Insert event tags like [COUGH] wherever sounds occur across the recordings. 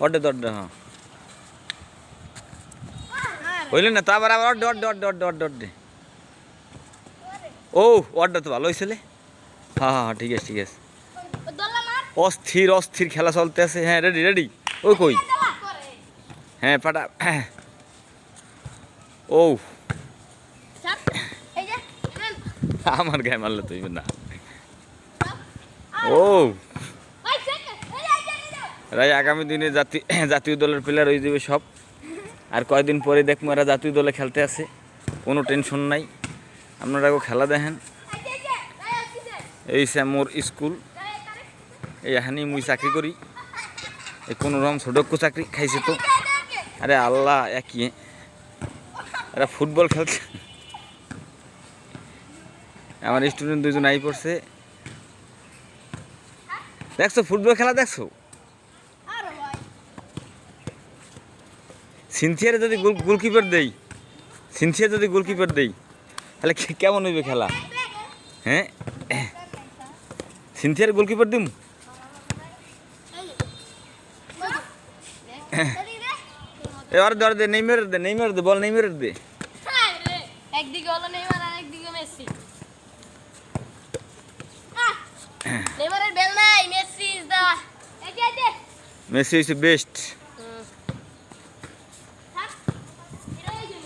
অড্ডে দড্ডে হ্যাঁ। বুঝলেন না তো আবার অড্ডে অড্ডে অড্ডে অড্ডে অড্ডে অড্ডে। ও অড্ডে তো ভালো হয়েছিল হ্যাঁ হ্যাঁ হ্যাঁ, ঠিক আছে ঠিক আছে। অস্থির অস্থির খেলা চলতে আছে হ্যাঁ রেডি রেডি ওই কই? হ্যাঁ পাটা। ও। আমার গায়ে মারলে তুই না। ও। রাই, আগামী দিনে জাতি [CLEARS THROAT] জাতীয় দলের প্লেয়ার হয়ে যাবে সব। আর কয়দিন পরে দেখব এরা জাতীয় দলে খেলতে আছে। কোনো টেনশন নাই। আপনারাও খেলা দেখেন। এই মোর স্কুল। এই এখানে মুই চাকরি করি। এই কোনো রকম ছোটক্য চাকরি খাইছে তো। আরে আল্লাহ একই এরা ফুটবল খেলছে। আমার স্টুডেন্ট দুজন আই পড়ছে। দেখছ, ফুটবল খেলা দেখছ আর ভাই সিনথিয়ারে যদি গোল গোলকিপার দেই সিনথিয়া যদি গোলকিপার দেই তাহলে কেমন হইবে খেলা? হ্যাঁ? সিনথিয়ার গোলকিপার দিম? এবার ধর দে নেইমার দে নেইমার দে বল নেইমার দে। একদিকে হলো নেইমার আর একদিকে মেসি। নেইমারের বেল নাই মেসি ইজ দা। মেসি হইছে বেস্ট থাক এটা এই যে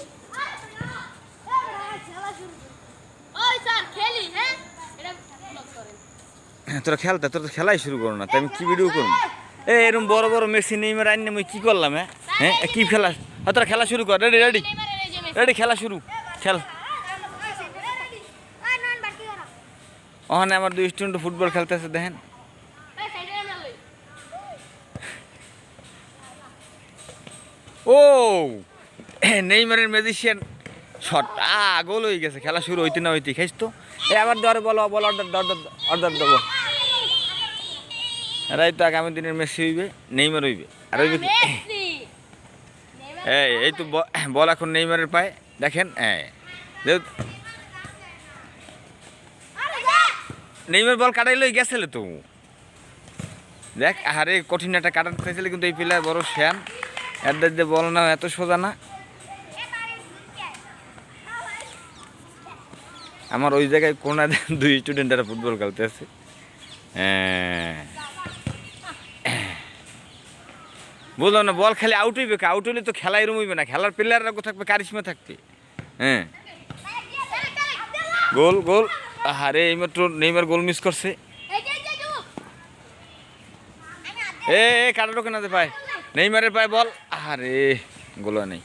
ওই স্যার খেলি হ্যাঁ এটা ব্লক করেন তোরা খেলতে তোরা তো খেলাই শুরু করো না তাই আমি কি ভিডিও করব? এ এরকম বড় বড় মেসি, নেইমার, আইনে মুই কি করলাম হ্যাঁ? হ্যাঁ কি খেলা? হ্যাঁ তোরা খেলা শুরু কর, রেডি রেডি। রেডি, খেলা শুরু, খেল। ওখানে আমার দুই স্টুডেন্ট ফুটবল খেলতেছে, দেখেন। ও, নেইমারের ম্যাজিশিয়ান শট আ, গোল হয়ে গেছে, খেলা শুরু, হইতে না হইতে খাইছ তো? এ, আবার ধরে, বলো, বল অর্ডার অর্ডার অর্ডার দেবো। এরাই তো আগামী দিনের মেসি হইবে নেইমার হইবে। আর হইবে কি? এই এই তো বল এখন নেইমারের পায়ে। দেখেন হ্যাঁ নেইমার বল কাটাইলই গেছিল তো। দেখ আরে কঠিন একটা কাটাতে চাইছিল কিন্তু এই প্লেয়ার বড় শ্যান এর যে বল না এত সোজা না। আমার ওই জায়গায় কোনা দুই স্টুডেন্টরা ফুটবল খেলতে আছে হ্যাঁ। বুঝলাম না, বল খেলে আউট হইবে আউট হইলে তো খেলা এরম হইবে না, খেলার প্লেয়াররা থাকবে, কারিশমা থাকবে। হ্যাঁ। গোল গোল। আরে এইমাত্র নেইমার গোল মিস করছে। এ কাটা ঢোকে না পায় নেইমারের পায় বল। আরে গোল নাই।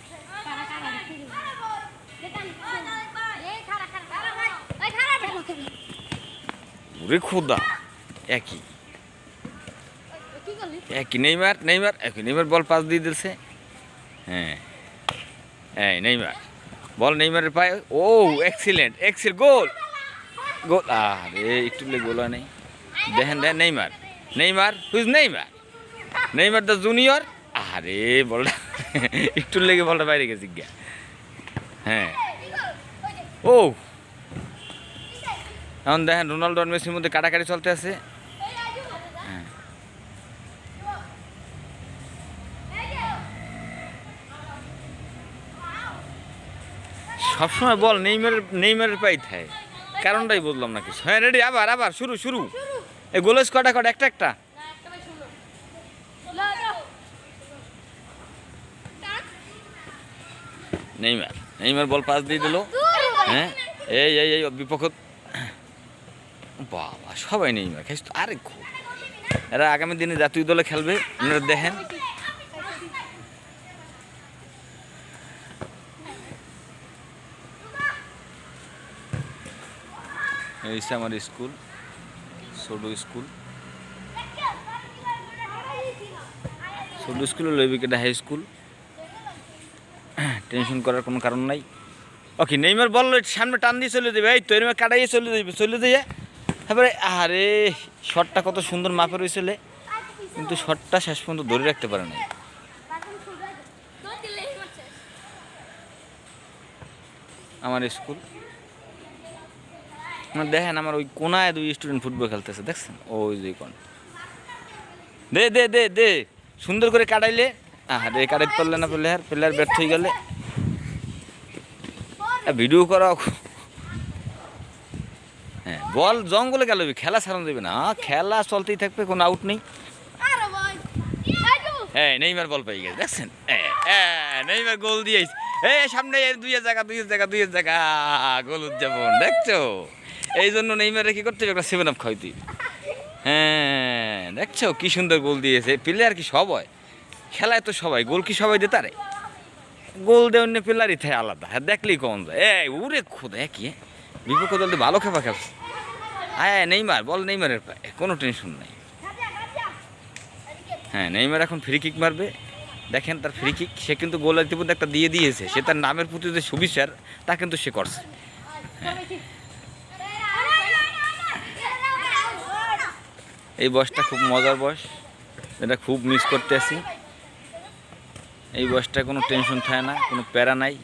ওরে খোদা, একই। একই নেইমার নেইমার, একই নেইমার বল পাস দিয়ে দিচ্ছে হ্যাঁ। হ্যাঁ নেইমার। বল নেইমারের পায়ে, ও এক্সিলেন্ট এক্সিল গোল। গোল, আরে, একটু গোল নাই। দেখেন দেখেন, Neymar Neymar who's Neymar? Neymar the junior আরে, বলটা, একটু লেগে বলটা বাইরে গেছে গিয়া হ্যাঁ। ও। এখন দেখেন রোনাল্ডো মেসির মধ্যে কাটাকাটি চলতে আছে। সবসময় বল, নেইমারের নেইমারের পাই থাকে কারণটাই বুঝলাম না কিছু। হ্যাঁ রেডি আবার আবার, শুরু শুরু। এই গোলেজ কটা কটা, একটা একটা। নেইমার নেইমার বল পাস দিয়ে দিল। হ্যাঁ এই এই এই, বিপক্ষ। বাবা, সবাই নেইমার খাইস তো আরে খুব এরা আগামী দিনে জাতীয় দলে খেলবে, আপনারা দেখেন। এই আমার স্কুল ছোট স্কুল। ছোট স্কুল এটা হাই স্কুল টেনশন করার কোনো কারণ নাই। ওকে, নেইমার বল সামনে টান দিয়ে চলে যাবে। এই তো, এরমে কাটাইয়ে চলে যাবে, চলে দিয়ে তারপরে আরে শটটা কত সুন্দর মাপে রয়েছিল কিন্তু শটটা শেষ পর্যন্ত ধরে রাখতে পারে নাই। আমার স্কুল। আমার দেখেন আমার ওই কোনায় দুই স্টুডেন্ট ফুটবল খেলতেছে, দেখছেন? ওই দুই কোন। দে দে দে দে। সুন্দর করে কাটাইলে। আহার এই কাটাইতে পারলে না প্লেয়ার প্লেয়ার ব্যর্থ হয়ে গেলে। ভিডিও করা হ্যাঁ বল জঙ্গলে গেল, খেলা সারানো দেবে না। খেলা চলতেই থাকবে, কোনো আউট নেই। আরে হ্যাঁ নেইমার বল পেয়ে গেছে, দেখছেন? হ্যাঁ নেইমার গোল দিয়েছে। এই সামনে দুইয়ের জায়গা দুইয়ের জায়গা দুইয়ের জায়গা। গোল উদযাপন, দেখছ? এই জন্য নেইমারে কি করতে হবে? একটা সেভেন আপ খাইতে হ্যাঁ দেখছ কি সুন্দর গোল দিয়েছে। প্লেয়ার কি সব হয় খেলায় তো সবাই। গোল কি সবাই দিতে পারে গোল দেওয়ার নিয়ে প্লেয়ারই থাকে আলাদা। হ্যাঁ দেখলেই কম যায়। এই, উরে খোদা কি বিপক্ষ দল তো ভালো খেপা খেপছে। হ্যাঁ নেইমার, বল নেইমারের পায়ে। কোনো টেনশন নাই। হ্যাঁ নেইমার এখন ফ্রি কিক মারবে। দেখেন তার ফ্রি কিক সে কিন্তু গোল ইতিমধ্যে একটা দিয়ে দিয়েছে। সে তার নামের প্রতি যে সুবিচার, তা কিন্তু সে করছে। এই বয়সটা খুব মজার বয়স। এটা খুব মিস করতে আসি। এই বয়সটা কোনো টেনশন থাকে না, কোনো প্যারা নাই।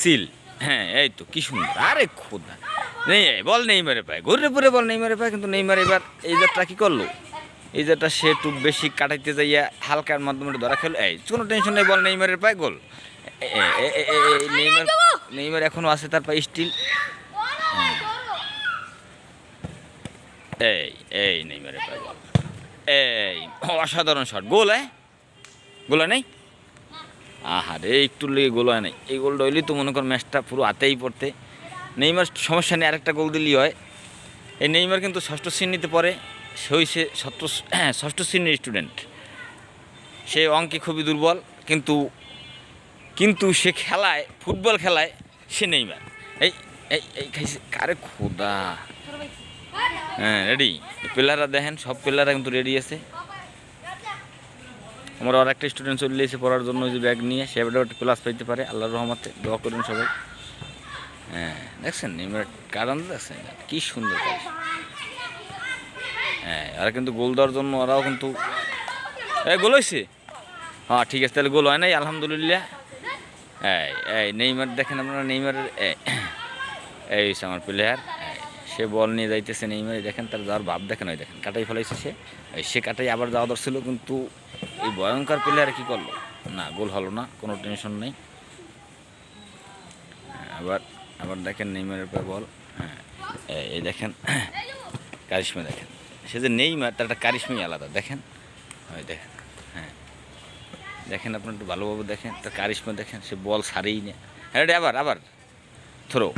সিল হ্যাঁ এই তো, কি সুন্দর। আরে খোদা। নেই বল নেইমারে পায়। ঘুরে পুরে বল নেইমারে পায়, কিন্তু নেইমার এবার এই যাত্রা কি করল? এই যাত্রা সে একটু বেশি কাটাইতে যাইয়া হালকার মাধ্যমে ধরা খেলো। এই, কোনো টেনশন নেই, বল নেইমারের পায়, গোল। নেইমার নেইমার এখনও আছে তার পায়ে স্টিল এই এই নেইমারের পায় বল এই অসাধারণ শট গোল হ্যাঁ? গোল নাই? আহা রে একটু লেগে গোল হয় নাই। এই গোলটা হইলেই তো মনে কর ম্যাচটা পুরো হাতেই পড়তে। নেইমার সমস্যা নেই আরেকটা গোল দিলেই হয়। এই নেইমার কিন্তু ষষ্ঠ শ্রেণীতে পড়ে সে হইছে ষষ্ঠ হ্যাঁ, [CLEARS THROAT] ষষ্ঠ শ্রেণির স্টুডেন্ট সে অঙ্কে খুবই দুর্বল কিন্তু কিন্তু সে খেলায় ফুটবল খেলায় সে নেইমার। এই এই এই খাইছে। কারে খোদা। হ্যাঁ রেডি প্লেয়াররা দেখেন, সব প্লেয়াররা কিন্তু রেডি আছে। আমার আর একটা স্টুডেন্ট চলে এসে পড়ার জন্য, যে ব্যাগ নিয়ে, সে একটা ক্লাস পাইতে পারে আল্লাহ রহমতে, দোয়া করুন সবাই। হ্যাঁ দেখছেন এবার কারণ দেখছেন, কি সুন্দর কাজ। হ্যাঁ ওরা কিন্তু গোল দেওয়ার জন্য ওরাও কিন্তু এই, গোল হয়েছে হ্যাঁ ঠিক আছে, তাহলে গোল হয় নাই, আলহামদুলিল্লাহ। এই এই, নেইমার, দেখেন আপনারা, নেইমারের এই- হচ্ছে আমার প্লেয়ার সে বল নিয়ে যাইতেছে নেইমার দেখেন তার যাওয়ার ভাব দেখেন ওই দেখেন কাটাই ফেলাইছে সে। সে কাটাই আবার যাওয়া দরছিল কিন্তু এই ভয়ঙ্কর প্লেয়ার কি করল? না গোল হলো না কোনো টেনশন নেই। হ্যাঁ, আবার আবার দেখেন নেইমারের পর বল। হ্যাঁ এই- দেখেন [COUGHS] কারিশমা দেখেন। সে যে নেইমার তার একটা কারিশমাই আলাদা দেখেন? ওই দেখেন হ্যাঁ। দেখেন আপনার একটু ভালোভাবে দেখেন তার কারিশমা দেখেন সে বল সারেই না। হ্যাঁ আবার আবার থ্রো।